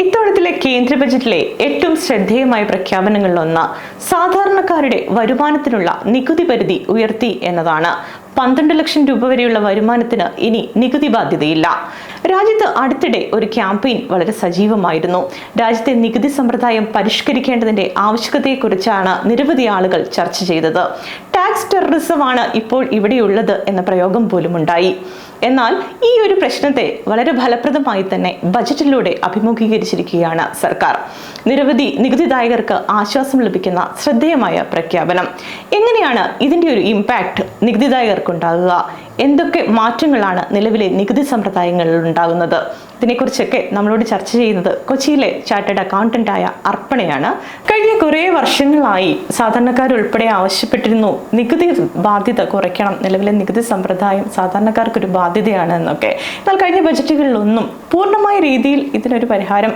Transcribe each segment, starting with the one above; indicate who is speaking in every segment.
Speaker 1: ഇത്തവണത്തിലെ കേന്ദ്ര ബജറ്റിലെ ഏറ്റവും ശ്രദ്ധേയമായ പ്രഖ്യാപനങ്ങളിലൊന്ന് സാധാരണക്കാരുടെ വരുമാനത്തിനുള്ള നികുതി പരിധി ഉയർത്തി എന്നതാണ്. പന്ത്രണ്ട് ലക്ഷം രൂപ വരെയുള്ള വരുമാനത്തിന് ഇനി നികുതി ബാധ്യതയില്ല. രാജ്യത്ത് അടുത്തിടെ ഒരു ക്യാമ്പയിൻ വളരെ സജീവമായിരുന്നു. രാജ്യത്തെ നികുതി സമ്പ്രദായം പരിഷ്കരിക്കേണ്ടതിന്റെ ആവശ്യകതയെക്കുറിച്ചാണ് നിരവധി ആളുകൾ ചർച്ച ചെയ്തത്. ടാക്സ് ടെററിസമാണ് ഇപ്പോൾ ഇവിടെയുള്ളത് എന്ന പ്രയോഗം പോലും ഉണ്ടായി എന്നാൽ ഈ ഒരു പ്രശ്നത്തെ വളരെ ഫലപ്രദമായി തന്നെ ബജറ്റിലൂടെ അഭിമുഖീകരിച്ചിരിക്കുകയാണ് സർക്കാർ. നിരവധി നികുതിദായകർക്ക് ആശ്വാസം ലഭിക്കുന്ന ശ്രദ്ധേയമായ പ്രഖ്യാപനം. എങ്ങനെയാണ് ഇതിന്റെ ഒരു ഇമ്പാക്ട് നികുതിദായകർക്കുണ്ടാകുക എന്തൊക്കെ മാറ്റങ്ങളാണ് നിലവിലെ നികുതി സമ്പ്രദായങ്ങളിൽ ഉണ്ടാകുന്നത്? ഇതിനെക്കുറിച്ചൊക്കെ നമ്മളോട് ചർച്ച ചെയ്യുന്നത് കൊച്ചിയിലെ ചാർട്ടേഡ് അക്കൗണ്ടന്റായ അർപ്പണയാണ്. കഴിഞ്ഞ കുറേ വർഷങ്ങളായി സാധാരണക്കാരുൾപ്പെടെ ആവശ്യപ്പെട്ടിരുന്നു നികുതി ബാധ്യത കുറയ്ക്കണം. നിലവിലെ നികുതി സമ്പ്രദായം സാധാരണക്കാർക്കൊരു ബാധ്യതയാണ് എന്നൊക്കെ എന്നാൽ കഴിഞ്ഞ ബജറ്റുകളിലൊന്നും പൂർണമായ രീതിയിൽ ഇതിനൊരു പരിഹാരം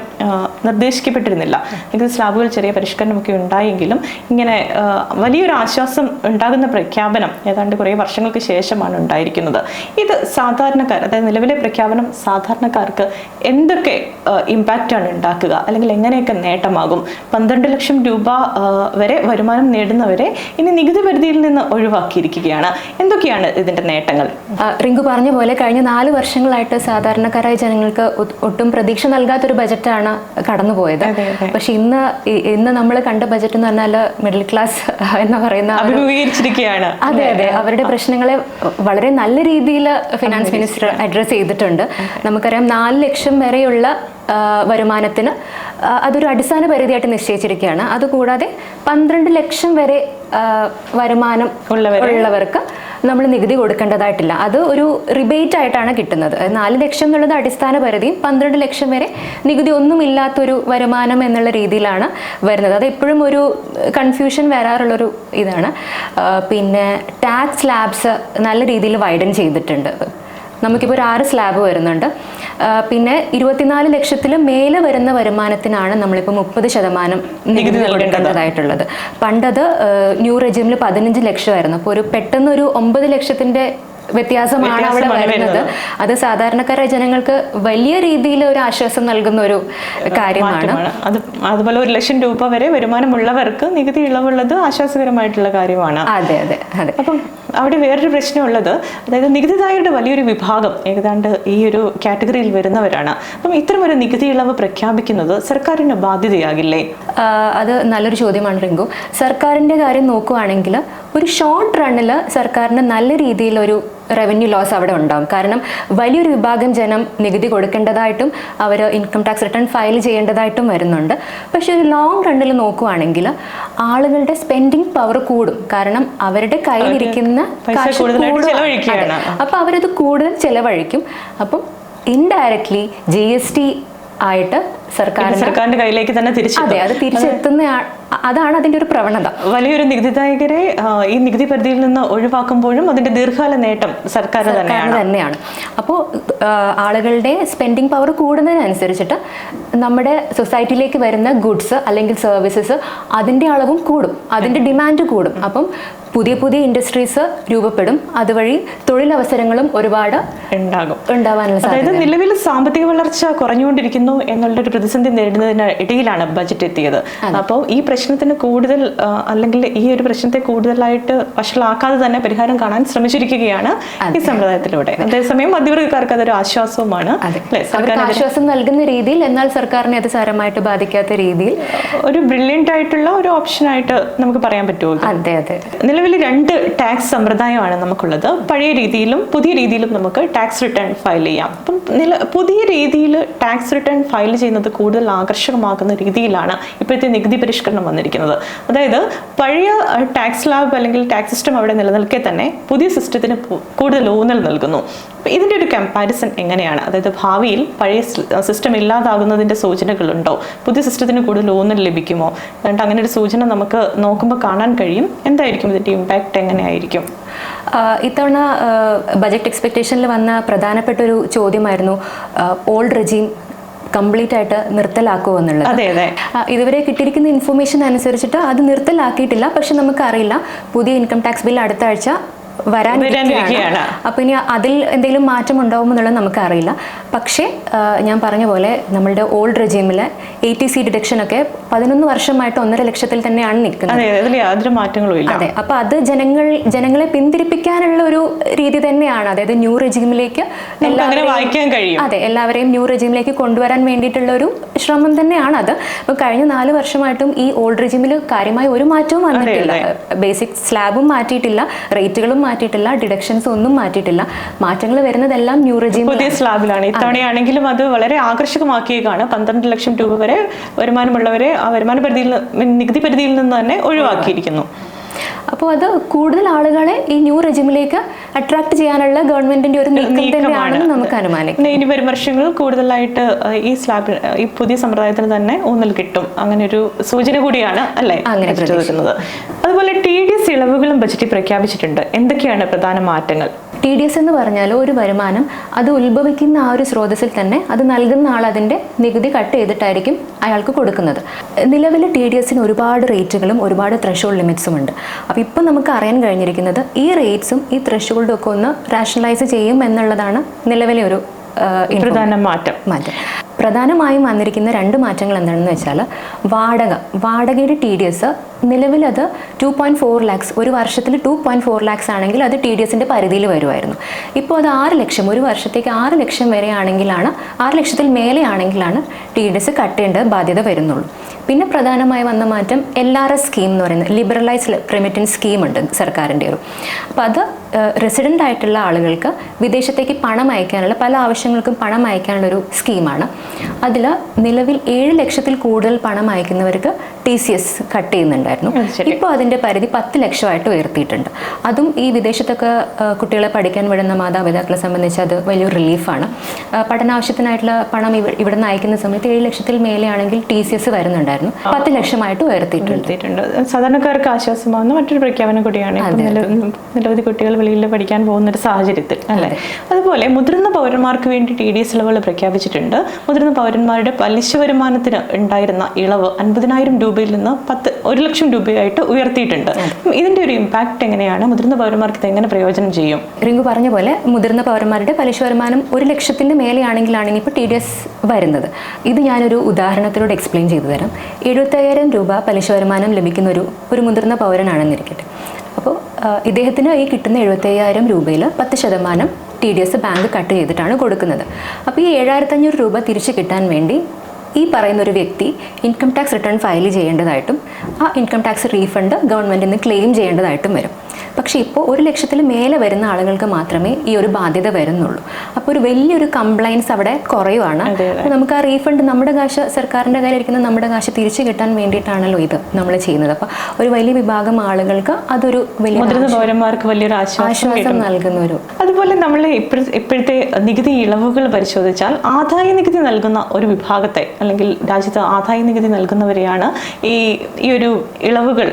Speaker 1: നിർദ്ദേശിക്കപ്പെട്ടിരുന്നില്ല. നികുതി സ്ലാബുകൾ ചെറിയ പരിഷ്കരണമൊക്കെ ഉണ്ടായെങ്കിലും ഇങ്ങനെ വലിയൊരു ആശ്വാസം ഉണ്ടാകുന്ന പ്രഖ്യാപനം ഏതാണ്ട് കുറേ വർഷങ്ങൾക്ക് ശേഷമാണ് ഉണ്ടായിരിക്കുന്നത്. ഇത് സാധാരണക്കാർ അതായത് നിലവിലെ പ്രഖ്യാപനം സാധാരണക്കാർക്ക് എന്തൊക്കെ ഇമ്പാക്റ്റ് ആണ് ഉണ്ടാക്കുക? അല്ലെങ്കിൽ എങ്ങനെയൊക്കെ നേട്ടമാകും? പന്ത്രണ്ട് ലക്ഷം രൂപ വരെ വരുമാനം നേടുന്നവരെ ഇനി നികുതി പരിധിയിൽ നിന്ന് ഒഴിവാക്കിയിരിക്കുകയാണ്. എന്തൊക്കെയാണ് ഇതിന്റെ നേട്ടങ്ങൾ?
Speaker 2: റിങ്കു പറഞ്ഞ പോലെ കഴിഞ്ഞ നാല് വർഷങ്ങളായിട്ട് സാധാരണക്കാരായ ജനങ്ങൾക്ക് ഒട്ടും പ്രതീക്ഷ നൽകാത്തൊരു ബജറ്റാണ് കടന്നുപോയത്. പക്ഷെ ഇന്ന് ഇന്ന് നമ്മൾ കണ്ട ബജറ്റ് എന്ന് പറഞ്ഞാൽ മിഡിൽ ക്ലാസ് എന്ന് പറയുന്ന
Speaker 1: അഭിമുഖീകരിച്ചിരിക്കുകയാണ്.
Speaker 2: അതെ അതെ. അവരുടെ പ്രശ്നങ്ങളെ വളരെ നല്ല രീതിയിൽ ഫിനാൻസ് മിനിസ്റ്റർ അഡ്രസ്സ് ചെയ്തിട്ടുണ്ട്. നമുക്കറിയാം നാല് ലക്ഷം വരെയുള്ള വരുമാനത്തിന് അതൊരു അടിസ്ഥാന പരിധിയായിട്ട് നിശ്ചയിച്ചിരിക്കുകയാണ്. അതുകൂടാതെ പന്ത്രണ്ട് ലക്ഷം വരെ വരുമാനം ഉള്ളവർക്ക് നമ്മൾ നികുതി കൊടുക്കേണ്ടതായിട്ടില്ല. അത് ഒരു റിബേറ്റ് ആയിട്ടാണ് കിട്ടുന്നത്. നാല് ലക്ഷം എന്നുള്ളത് അടിസ്ഥാന പരിധിയും പന്ത്രണ്ട് ലക്ഷം വരെ നികുതി ഒന്നുമില്ലാത്തൊരു വരുമാനം എന്നുള്ള രീതിയിലാണ് വരുന്നത്. അത് എപ്പോഴും ഒരു കൺഫ്യൂഷൻ വരാറുള്ളൊരു ഇതാണ്. പിന്നെ ടാക്സ് ലാബ്സ് നല്ല രീതിയിൽ വൈഡൻ ചെയ്തിട്ടുണ്ട്. നമുക്കിപ്പോൾ ഒരു ആറ് സ്ലാബ് വരുന്നുണ്ട്. പിന്നെ ഇരുപത്തിനാല് ലക്ഷത്തിൽ മേലെ വരുന്ന വരുമാനത്തിനാണ് നമ്മളിപ്പോൾ മുപ്പത് ശതമാനം നികുതി നൽകേണ്ടതായിട്ടുള്ളത്. പണ്ടത് ന്യൂ റെജിമിൽ പതിനഞ്ച് ലക്ഷമായിരുന്നു. അപ്പോൾ ഒരു പെട്ടെന്ന് ഒരു ഒമ്പത് ലക്ഷത്തിന്റെ വ്യത്യാസമാണ് അവിടെ വരുന്നത്. അത് സാധാരണക്കാരായ ജനങ്ങൾക്ക് വലിയ രീതിയിൽ ഒരു ആശ്വാസം നൽകുന്ന ഒരു കാര്യമാണ്.
Speaker 1: അത് അതുപോലെ ഒരു ലക്ഷം രൂപ വരെ വരുമാനമുള്ളവർക്ക് നികുതി ഇളവുള്ളത് ആശ്വാസകരമായിട്ടുള്ള കാര്യമാണ്.
Speaker 2: അതെ അതെ അതെ.
Speaker 1: അപ്പം അവിടെ വേറൊരു പ്രശ്നമുള്ളത് അതായത് നികുതിദായകരുടെ വലിയൊരു വിഭാഗം ഏതാണ്ട് ഈ ഒരു കാറ്റഗറിയിൽ വരുന്നവരാണ്. അപ്പം ഇത്തരം ഒരു നികുതി ഇളവ് പ്രഖ്യാപിക്കുന്നത് സർക്കാരിന് ബാധ്യതയാകില്ലേ?
Speaker 2: അത് നല്ലൊരു ചോദ്യമാണ് റിങ്കു. സർക്കാരിന്റെ കാര്യം നോക്കുകയാണെങ്കിൽ ഒരു ഷോർട്ട് റണ്ണിൽ സർക്കാരിന് നല്ല രീതിയിലൊരു റവന്യൂ ലോസ് അവിടെ ഉണ്ടാവും. കാരണം വലിയൊരു വിഭാഗം ജനം നികുതി കൊടുക്കേണ്ടതായിട്ടും അവർ ഇൻകം ടാക്സ് റിട്ടേൺ ഫയൽ ചെയ്യേണ്ടതായിട്ടും വരുന്നുണ്ട്. പക്ഷേ ഒരു ലോങ് റണ്ണിൽ നോക്കുവാണെങ്കിൽ ആളുകളുടെ സ്പെൻഡിങ് പവർ കൂടും. കാരണം അവരുടെ കയ്യിലിരിക്കുന്ന. അപ്പൊ അവരത് കൂടുതൽ ചെലവഴിക്കും. അപ്പം ഇൻഡയറക്ട്ലി ജി എസ് ടി ആയിട്ട്
Speaker 1: ഇത് സർക്കാരിന്റെ കയ്യിലേക്ക് തന്നെ തിരിച്ചു
Speaker 2: അതെ അത് തിരിച്ചെത്തുന്ന അതാണ് അതിന്റെ ഒരു പ്രവണത.
Speaker 1: വലിയൊരു നികുതിദായകരെ ഈ നികുതി പരിധിയിൽ നിന്ന് ഒഴിവാക്കുമ്പോഴും അതിന്റെ ദീർഘകാല നേട്ടം സർക്കാർ തന്നെയാണ്.
Speaker 2: അപ്പോൾ ആളുകളുടെ സ്പെൻഡിങ് പവർ കൂടുന്നതിനനുസരിച്ചിട്ട് നമ്മുടെ സൊസൈറ്റിയിലേക്ക് വരുന്ന ഗുഡ്സ് അല്ലെങ്കിൽ സർവീസസ് അതിന്റെ അളവും കൂടും. അതിന്റെ ഡിമാൻഡ് കൂടും. അപ്പം പുതിയ പുതിയ ഇൻഡസ്ട്രീസ് രൂപപ്പെടും. അതുവഴി തൊഴിലവസരങ്ങളും ഒരുപാട്
Speaker 1: ഉണ്ടാകും.
Speaker 2: ഉണ്ടാവാനുള്ള
Speaker 1: അതായത് നിലവിൽ സാമ്പത്തിക വളർച്ച കുറഞ്ഞുകൊണ്ടിരിക്കുന്നു എന്നുള്ള ഒരു പ്രതിസന്ധി നേരിടുന്നതിന് ഇടയിലാണ് ബജറ്റ് എത്തിയത്. അപ്പോൾ ഈ പ്രശ്നത്തിന് കൂടുതൽ അല്ലെങ്കിൽ ഈ ഒരു പ്രശ്നത്തെ കൂടുതലായിട്ട് വഷളാക്കാതെ തന്നെ പരിഹാരം കാണാൻ ശ്രമിച്ചിരിക്കുകയാണ് ഈ സമ്പ്രദായത്തിലൂടെ. അതേസമയം മധ്യവർഗക്കാർക്ക് അതൊരു ആശ്വാസവുമാണ്.
Speaker 2: ആശ്വാസം നൽകുന്ന രീതിയിൽ എന്നാൽ സർക്കാരിനെ അത് സാരമായിട്ട് ബാധിക്കാത്ത രീതിയിൽ.
Speaker 1: ഒരു ബ്രില്യന്റ് ആയിട്ടുള്ള ഒരു ഓപ്ഷനായിട്ട് നമുക്ക് പറയാൻ പറ്റുമോ?
Speaker 2: അതെ അതെ
Speaker 1: നിലവിൽ രണ്ട് ടാക്സ് സമ്പ്രദായമാണ് നമുക്കുള്ളത്. പഴയ രീതിയിലും പുതിയ രീതിയിലും നമുക്ക് ടാക്സ് റിട്ടേൺ ഫയൽ ചെയ്യാം. അപ്പം പുതിയ രീതിയിൽ ടാക്സ് റിട്ടേൺ ഫയൽ ചെയ്യുന്നത് കൂടുതൽ ആകർഷകമാക്കുന്ന രീതിയിലാണ് ഇപ്പോഴത്തെ നികുതി പരിഷ്കരണം വന്നിരിക്കുന്നത്. അതായത് പഴയ ടാക്സ് ലാബ് അല്ലെങ്കിൽ ടാക്സ് സിസ്റ്റം അവിടെ നിലനിൽക്കെ തന്നെ പുതിയ സിസ്റ്റത്തിന് കൂടുതൽ ഊന്നൽ നൽകുന്നു. ഇതിന്റെ ഒരു കമ്പാരിസൺ എങ്ങനെയാണ്? അതായത് ഭാവിയിൽ പഴയ സിസ്റ്റം ഇല്ലാതാകുന്നതിന്റെ സൂചനകളുണ്ടോ? പുതിയ സിസ്റ്റത്തിന് കൂടുതൽ ഊന്നൽ ലഭിക്കുമോ? അതുകൊണ്ട് അങ്ങനെ ഒരു സൂചന നമുക്ക് നോക്കുമ്പോൾ കാണാൻ കഴിയും. എന്തായിരിക്കും ഇതിന്റെ ഇമ്പാക്റ്റ് എങ്ങനെയായിരിക്കും?
Speaker 2: ഇത്തവണ ബജറ്റ് എക്സ്പെക്റ്റേഷനിൽ വന്ന പ്രധാനപ്പെട്ട ഒരു ചോദ്യമായിരുന്നു ഓൾഡ് റെജീം കംപ്ലീറ്റ് ആയിട്ട് നിർത്തലാക്കുമോ എന്നുള്ളത്.
Speaker 1: അതെ അതെ.
Speaker 2: ഇതുവരെ കിട്ടിയിരിക്കുന്ന ഇൻഫർമേഷൻ അനുസരിച്ചിട്ട് അത് നിർത്തലാക്കിയിട്ടില്ല. പക്ഷെ നമുക്കറിയില്ല പുതിയ ഇൻകം ടാക്സ് ബിൽ അടുത്ത ആഴ്ച വരാനിരിക്കുകയാണ്.
Speaker 1: വരാനിരിക്കുകയാണ്.
Speaker 2: അപ്പൊ ഇനി അതിൽ എന്തെങ്കിലും മാറ്റം ഉണ്ടാവുമെന്നുള്ളത് നമുക്കറിയില്ല. പക്ഷേ ഞാൻ പറഞ്ഞ പോലെ നമ്മളുടെ ഓൾഡ് റെജീമിൽ എ ടി സി ഡിഡക്ഷനൊക്കെ പതിനൊന്ന് വർഷമായിട്ട് ഒന്നര ലക്ഷത്തിൽ തന്നെയാണ് നിൽക്കുന്നത്.
Speaker 1: യാതൊരു മാറ്റങ്ങളും ഇല്ല.
Speaker 2: അതെ അപ്പൊ അത് ജനങ്ങൾ ജനങ്ങളെ പിന്തിരിപ്പിക്കാനുള്ള ഒരു രീതി തന്നെയാണ്. അതായത് ന്യൂ റെജീമിലേക്ക്
Speaker 1: വായിക്കാൻ കഴിയും.
Speaker 2: അതെ എല്ലാവരെയും ന്യൂ റെജീമിലേക്ക് കൊണ്ടുവരാൻ വേണ്ടിയിട്ടുള്ള ഒരു ശ്രമം തന്നെയാണ് അത്. അപ്പോൾ കഴിഞ്ഞ നാല് വർഷമായിട്ടും ഈ ഓൾഡ് റെജീമിൽ കാര്യമായ ഒരു മാറ്റവും വന്നിട്ടില്ല. ബേസിക് സ്ലാബും മാറ്റിയിട്ടില്ല റേറ്റുകളും മാറ്റിയിട്ടില്ല ഡിഡക്ഷൻസ് ഒന്നും മാറ്റിയിട്ടില്ല. മാറ്റങ്ങൾ വരുന്നതെല്ലാം ന്യൂ റെജീം
Speaker 1: പുതിയ സ്ലാബിലാണ് ഇത്തവണയാണെങ്കിലും അത് വളരെ ആകർഷകമാക്കിയേക്കാണ്. പന്ത്രണ്ട് ലക്ഷം രൂപ വരെ വരുമാനമുള്ളവരെ ആ വരുമാന പരിധിയിൽ നികുതി പരിധിയിൽ നിന്ന് തന്നെ ഒഴിവാക്കിയിരിക്കുന്നു.
Speaker 2: അപ്പോൾ അത് കൂടുതൽ ആളുകളെ ഈ ന്യൂ റെജിമിലേക്ക് അട്രാക്ട് ചെയ്യാനുള്ള ഗവൺമെന്റിന്റെ ഒരു നീക്കം തന്നെയാണെന്ന് നമുക്ക് അനുമാനിക്കാം.
Speaker 1: ഇനി വരും വർഷങ്ങളിൽ കൂടുതലായിട്ട് ഈ സ്ലാബ് ഈ പുതിയ സമ്പ്രദായത്തിന് തന്നെ ഊന്നൽ കിട്ടും. അങ്ങനെ ഒരു സൂചന കൂടിയാണ് അല്ലേ?
Speaker 2: അങ്ങനെ
Speaker 1: അതുപോലെ ടി ഡി എസ് ഇളവുകളും ബജറ്റിൽ പ്രഖ്യാപിച്ചിട്ടുണ്ട്. എന്തൊക്കെയാണ് പ്രധാന മാറ്റങ്ങൾ?
Speaker 2: ടി ഡി എസ് എന്ന് പറഞ്ഞാൽ ഒരു വരുമാനം അത് ഉത്ഭവിക്കുന്ന ആ ഒരു സ്രോതസ്സിൽ തന്നെ അത് നൽകുന്ന ആൾ അതിന്റെ നികുതി കട്ട് ചെയ്തിട്ടായിരിക്കും അയാൾക്ക് കൊടുക്കുന്നത്. നിലവിൽ ടി ഡി എസിന് ഒരുപാട് റേറ്റുകളും ഒരുപാട് ത്രഷോൾഡ് ലിമിറ്റ്സും ഉണ്ട്. അപ്പോൾ ഇപ്പം നമുക്ക് അറിയാൻ കഴിഞ്ഞിരിക്കുന്നത് ഈ റേറ്റ്സും ഈ ത്രഷോൾഡും ഒക്കെ ഒന്ന് റാഷണലൈസ് ചെയ്യും എന്നുള്ളതാണ് നിലവിലെ ഒരു
Speaker 1: പ്രധാന മാറ്റം.
Speaker 2: മാറ്റം. പ്രധാനമായും വന്നിരിക്കുന്ന രണ്ട് മാറ്റങ്ങൾ എന്താണെന്ന് വെച്ചാൽ വാടക. വാടകയുടെ ടി ഡി എസ് നിലവിൽ അത് ടു പോയിന്റ് ഫോർ ലാക്സ് ഒരു വർഷത്തിൽ ടു പോയിന്റ് ഫോർ ലാക്സ് ആണെങ്കിൽ അത് ടി ഡി എസിന്റെ പരിധിയിൽ വരുമായിരുന്നു. ഇപ്പോൾ അത് ആറ് ലക്ഷം ഒരു വർഷത്തേക്ക് ആറ് ലക്ഷം വരെ ആണെങ്കിലാണ് ആറ് ലക്ഷത്തിൽ മേലെ ആണെങ്കിലാണ് ടി ഡി എസ് കട്ടേണ്ട ബാധ്യത വരുന്നുള്ളൂ. പിന്നെ പ്രധാനമായി വന്ന മാറ്റം എൽ ആർ എസ് സ്കീം എന്ന് പറയുന്നത് ലിബറലൈസ് പ്രിമിറ്റൻ സ്കീം ഉണ്ട് സർക്കാരിന്റെ ഒരു അപ്പോൾ അത് റെസിഡന്റ് ആയിട്ടുള്ള ആളുകൾക്ക് വിദേശത്തേക്ക് പണം അയക്കാനുള്ള പല ആവശ്യങ്ങൾക്കും പണം അയക്കാനുള്ള ഒരു സ്കീമാണ്. അതിൽ നിലവിൽ ഏഴ് ലക്ഷത്തിൽ കൂടുതൽ പണം അയക്കുന്നവർക്ക് ടി സി എസ് കട്ട് ചെയ്യുന്നുണ്ടായിരുന്നു. ഇപ്പോൾ അതിന്റെ പരിധി പത്ത് ലക്ഷമായിട്ട് ഉയർത്തിയിട്ടുണ്ട്. അതും ഈ വിദേശത്തൊക്കെ കുട്ടികളെ പഠിക്കാൻ വിടുന്ന മാതാപിതാക്കളെ സംബന്ധിച്ച് അത് വലിയൊരു റിലീഫാണ് പഠന പഠനാവശ്യത്തിനായിട്ടുള്ള പണം ഇവ ഇവിടെ നിന്ന് അയക്കുന്ന സമയത്ത് ഏഴ് ലക്ഷത്തിൽ മേലെയാണെങ്കിൽ ടി സി എസ് വരുന്നുണ്ടായിരുന്നു. പത്ത് ലക്ഷമായിട്ട് ഉയർത്തിയിട്ടുണ്ട്.
Speaker 1: സാധാരണക്കാർക്ക് ആശ്വാസമാകുന്ന മറ്റൊരു പ്രഖ്യാപനം കൂടിയാണ്. നിരവധി കുട്ടികൾ വെളിയിൽ പഠിക്കാൻ പോകുന്ന ഒരു സാഹചര്യത്തിൽ അല്ലേ? അതുപോലെ മുതിർന്ന പൗരന്മാർക്ക് വേണ്ടി ടി ഡി എസ് ഇളവുകൾ പ്രഖ്യാപിച്ചിട്ടുണ്ട്. മുതിർന്ന പൗരന്മാരുടെ പലിശ വരുമാനത്തിന് ഉണ്ടായിരുന്ന ഇളവ് അൻപതിനായിരം രൂപയിൽ നിന്ന് പത്ത് ഒരു ലക്ഷം രൂപയായിട്ട് ഉയർത്തിയിട്ടുണ്ട്. ഇതിന്റെ ഒരു ഇമ്പാക്ട് എങ്ങനെയാണ്? മുതിർന്ന പൗരന്മാർക്ക് ഇത് എങ്ങനെ പ്രയോജനം ചെയ്യും?
Speaker 2: റിങ്കു പറഞ്ഞ പോലെ മുതിർന്ന പൗരന്മാരുടെ പലിശ വരുമാനം ഒരു ലക്ഷത്തിന് മേലെയാണെങ്കിലാണ് ഇനിയിപ്പോൾ ടി ഡി എസ് വരുന്നത്. ഇത് ഞാനൊരു ഉദാഹരണത്തിലൂടെ എക്സ്പ്ലെയിൻ ചെയ്തു തരാം. എഴുപത്തയ്യായിരം രൂപ പലിശ വരുമാനം ലഭിക്കുന്ന ഒരു ഒരു മുതിർന്ന പൗരനാണെന്നിരിക്കട്ടെ. ഇദ്ദേഹത്തിന് ഈ കിട്ടുന്ന എഴുപത്തയ്യായിരം രൂപയിൽ പത്ത് ശതമാനം T D S bank cut ചെയ്തിട്ടാണ് കൊടുക്കുന്നത്. അപ്പോൾ ഈ ഏഴായിരത്തഞ്ഞൂറ് രൂപ തിരിച്ചു കിട്ടാൻ വേണ്ടി ഈ പറയുന്ന ഒരു വ്യക്തി ഇൻകം ടാക്സ് റിട്ടേൺ ഫയൽ ചെയ്യേണ്ടതായിട്ടും ആ ഇൻകം ടാക്സ് റീഫണ്ട് ഗവൺമെന്റിൽ നിന്ന് ക്ലെയിം ചെയ്യേണ്ടതായിട്ടും വരും. പക്ഷേ ഇപ്പോൾ ഒരു ലക്ഷത്തിൽ മേലെ വരുന്ന ആളുകൾക്ക് മാത്രമേ ഈ ഒരു ബാധ്യത വരുന്നുള്ളൂ. അപ്പോൾ ഒരു വലിയൊരു കംപ്ലൈൻസ് അവിടെ കുറയുവാണ്. നമുക്ക് ആ റീഫണ്ട് നമ്മുടെ കാശ് സർക്കാരിന്റെ കയ്യിലിരിക്കുന്ന നമ്മുടെ കാശ് തിരിച്ചു കിട്ടാൻ വേണ്ടിയിട്ടാണല്ലോ ഇത് നമ്മൾ ചെയ്യുന്നത്. അപ്പോൾ ഒരു വലിയ വിഭാഗം ആളുകൾക്ക് അതൊരു വലിയ
Speaker 1: മുതിർന്ന പൗരന്മാർക്ക് വലിയൊരു ആശ്വാസം
Speaker 2: നൽകുന്ന ഒരു
Speaker 1: അതുപോലെ നമ്മൾ ഇപ്പോഴത്തെ നികുതി ഇളവുകൾ പരിശോധിച്ചാൽ ആദായ നികുതി നൽകുന്ന ഒരു വിഭാഗത്തെ അല്ലെങ്കിൽ രാജ്യത്ത് ആദായ നികുതി നൽകുന്നവരെയാണ് ഈ ഈ ഒരു ഇളവുകൾ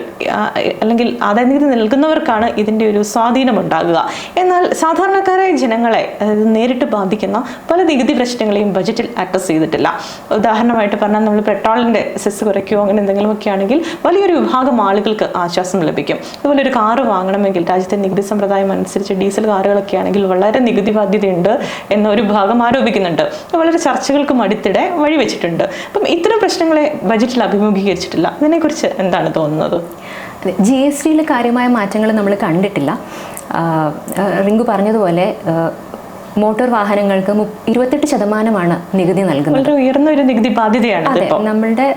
Speaker 1: അല്ലെങ്കിൽ ആദായ നികുതി നൽകുന്നവർക്കാണ് ഇതിന്റെ ഒരു സ്വാധീനമുണ്ടാകുക. എന്നാൽ സാധാരണക്കാരായ ജനങ്ങളെ നേരിട്ട് ബാധിക്കുന്ന പല നികുതി പ്രശ്നങ്ങളെയും ബജറ്റിൽ അഡ്രസ്സ് ചെയ്തിട്ടില്ല. ഉദാഹരണമായിട്ട് പറഞ്ഞാൽ നമ്മൾ പെട്രോളിന്റെ സെസ് കുറയ്ക്കുകയോ അങ്ങനെ എന്തെങ്കിലുമൊക്കെ ആണെങ്കിൽ വലിയൊരു വിഭാഗം ആളുകൾക്ക് ആശ്വാസം ലഭിക്കും. അതുപോലെ ഒരു കാറ് വാങ്ങണമെങ്കിൽ രാജ്യത്തെ നികുതി സമ്പ്രദായം അനുസരിച്ച് ഡീസൽ കാറുകളൊക്കെ ആണെങ്കിൽ വളരെ നികുതി ബാധ്യതയുണ്ട് എന്നൊരു ഭാഗം ആരോപിക്കുന്നുണ്ട്. വളരെ ചർച്ചകൾക്കും അടുത്തിടെ വഴിവെച്ചിട്ടുണ്ട് അപ്പം ഇത്തരം പ്രശ്നങ്ങളെ ബജറ്റിൽ അഭിമുഖീകരിച്ചിട്ടില്ല. ഇതിനെക്കുറിച്ച് എന്താണ് തോന്നുന്നത്?
Speaker 2: ജി എസ് ടിയിൽ കാര്യമായ മാറ്റങ്ങൾ നമ്മൾ കണ്ടിട്ടില്ല. റിങ്കു പറഞ്ഞതുപോലെ മോട്ടോർ വാഹനങ്ങൾക്ക് ഇരുപത്തെട്ട് ശതമാനമാണ് നികുതി നൽകുന്നത്.
Speaker 1: ഉയർന്ന ഒരു നികുതി ബാധ്യതയാണ്
Speaker 2: അതെ നമ്മളുടെ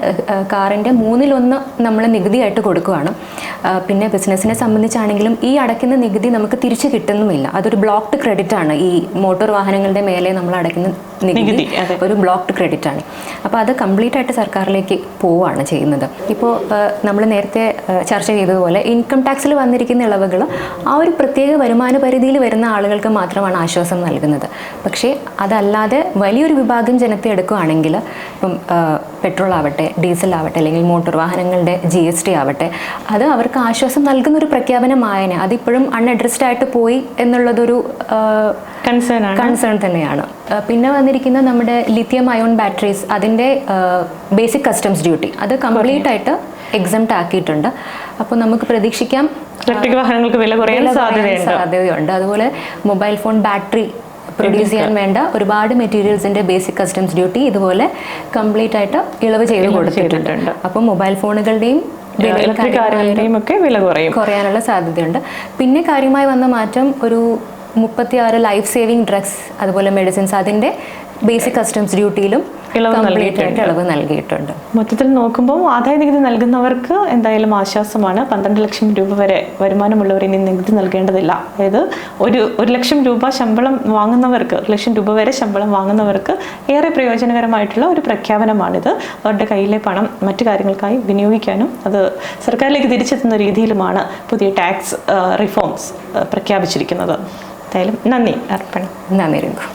Speaker 2: കാറിന്റെ മൂന്നിലൊന്ന് നമ്മൾ നികുതിയായിട്ട് കൊടുക്കുകയാണ് പിന്നെ ബിസിനസ്സിനെ സംബന്ധിച്ചാണെങ്കിലും ഈ അടയ്ക്കുന്ന നികുതി നമുക്ക് തിരിച്ചു കിട്ടുന്നുമില്ല. അതൊരു ബ്ലോക്ക്ഡ് ക്രെഡിറ്റ് ആണ് ഈ മോട്ടോർ വാഹനങ്ങളുടെ മേലെ നമ്മൾ അടയ്ക്കുന്ന നികുതി ഒരു ബ്ലോക്ക്ഡ് ക്രെഡിറ്റ് ആണ്. അപ്പോൾ അത് കംപ്ലീറ്റ് ആയിട്ട് സർക്കാരിലേക്ക് പോവുകയാണ് ചെയ്യുന്നത്. ഇപ്പോൾ നമ്മൾ നേരത്തെ ചർച്ച ചെയ്തതുപോലെ ഇൻകം ടാക്സിൽ വന്നിരിക്കുന്ന ഇളവുകൾ ആ ഒരു പ്രത്യേക വരുമാന പരിധിയിൽ വരുന്ന ആളുകൾക്ക് മാത്രമാണ് ആശ്വാസം നൽകുന്നത്. പക്ഷേ അതല്ലാതെ വലിയൊരു വിഭാഗം ജനത്തെ എടുക്കുകയാണെങ്കിൽ ഇപ്പം പെട്രോൾ ആവട്ടെ ഡീസൽ ആവട്ടെ അല്ലെങ്കിൽ മോട്ടോർ വാഹനങ്ങളുടെ ജി എസ് ടി ആവട്ടെ അത് അവർക്ക് ആശ്വാസം നൽകുന്ന ഒരു പ്രഖ്യാപനമായനെ. അതിപ്പോഴും അൺഅഡ്രസ്ഡ് ആയിട്ട് പോയി എന്നുള്ളതൊരു
Speaker 1: കൺസേൺ
Speaker 2: കൺസേൺ തന്നെയാണ്. പിന്നെ വന്നിരിക്കുന്ന നമ്മുടെ ലിഥിയം അയോൺ ബാറ്ററീസ് അതിന്റെ ബേസിക് കസ്റ്റംസ് ഡ്യൂട്ടി അത് കംപ്ലീറ്റ് ആയിട്ട് എക്സംപ്റ്റ് ആക്കിയിട്ടുണ്ട്. അപ്പോൾ നമുക്ക് പ്രതീക്ഷിക്കാം
Speaker 1: ഇലക്ട്രിക് വാഹനങ്ങൾക്ക് വില കുറയാൻ സാധ്യതയുണ്ട്.
Speaker 2: സാധ്യതയുണ്ട്. അതുപോലെ മൊബൈൽ ഫോൺ ബാറ്ററി പ്രൊഡ്യൂസ് ചെയ്യാൻ വേണ്ട ഒരുപാട് മെറ്റീരിയൽസിന്റെ ബേസിക് കസ്റ്റംസ് ഡ്യൂട്ടി ഇതുപോലെ കംപ്ലീറ്റ് ആയിട്ട് ഇളവ് ചെയ്ത് കൊടുത്തിട്ടുണ്ട്. അപ്പോൾ മൊബൈൽ ഫോണുകളുടെയും
Speaker 1: ഒക്കെ വില കുറയും.
Speaker 2: കുറയാനുള്ള സാധ്യതയുണ്ട്. പിന്നെ കാര്യമായി വന്ന മാറ്റം ഒരു മുപ്പത്തിയാറ് ലൈഫ് സേവിങ് ഡ്രഗ്സ് അതുപോലെ മെഡിസിൻസ് അതിന്റെ ബേസിക് കസ്റ്റംസ് ഡ്യൂട്ടിയിലും ഇളവ് നൽകിയിട്ടുണ്ട്.
Speaker 1: മൊത്തത്തിൽ നോക്കുമ്പോൾ ആദായ നികുതി നൽകുന്നവർക്ക് എന്തായാലും ആശ്വാസമാണ്. പന്ത്രണ്ട് ലക്ഷം രൂപ വരെ വരുമാനമുള്ളവർ ഇനി നികുതി നൽകേണ്ടതില്ല. അതായത് ഒരു ഒരു ലക്ഷം രൂപ ശമ്പളം വാങ്ങുന്നവർക്ക് ഒരു ലക്ഷം രൂപ വരെ ശമ്പളം വാങ്ങുന്നവർക്ക് ഏറെ പ്രയോജനകരമായിട്ടുള്ള ഒരു പ്രഖ്യാപനമാണിത്. അവരുടെ കയ്യിലെ പണം മറ്റു കാര്യങ്ങൾക്കായി വിനിയോഗിക്കാനും അത് സർക്കാരിലേക്ക് തിരിച്ചെത്തുന്ന രീതിയിലുമാണ് പുതിയ ടാക്സ് റിഫോംസ് പ്രഖ്യാപിച്ചിരിക്കുന്നത്. എന്തായാലും നന്ദി അർപ്പണം.
Speaker 2: നന്ദി രഘു.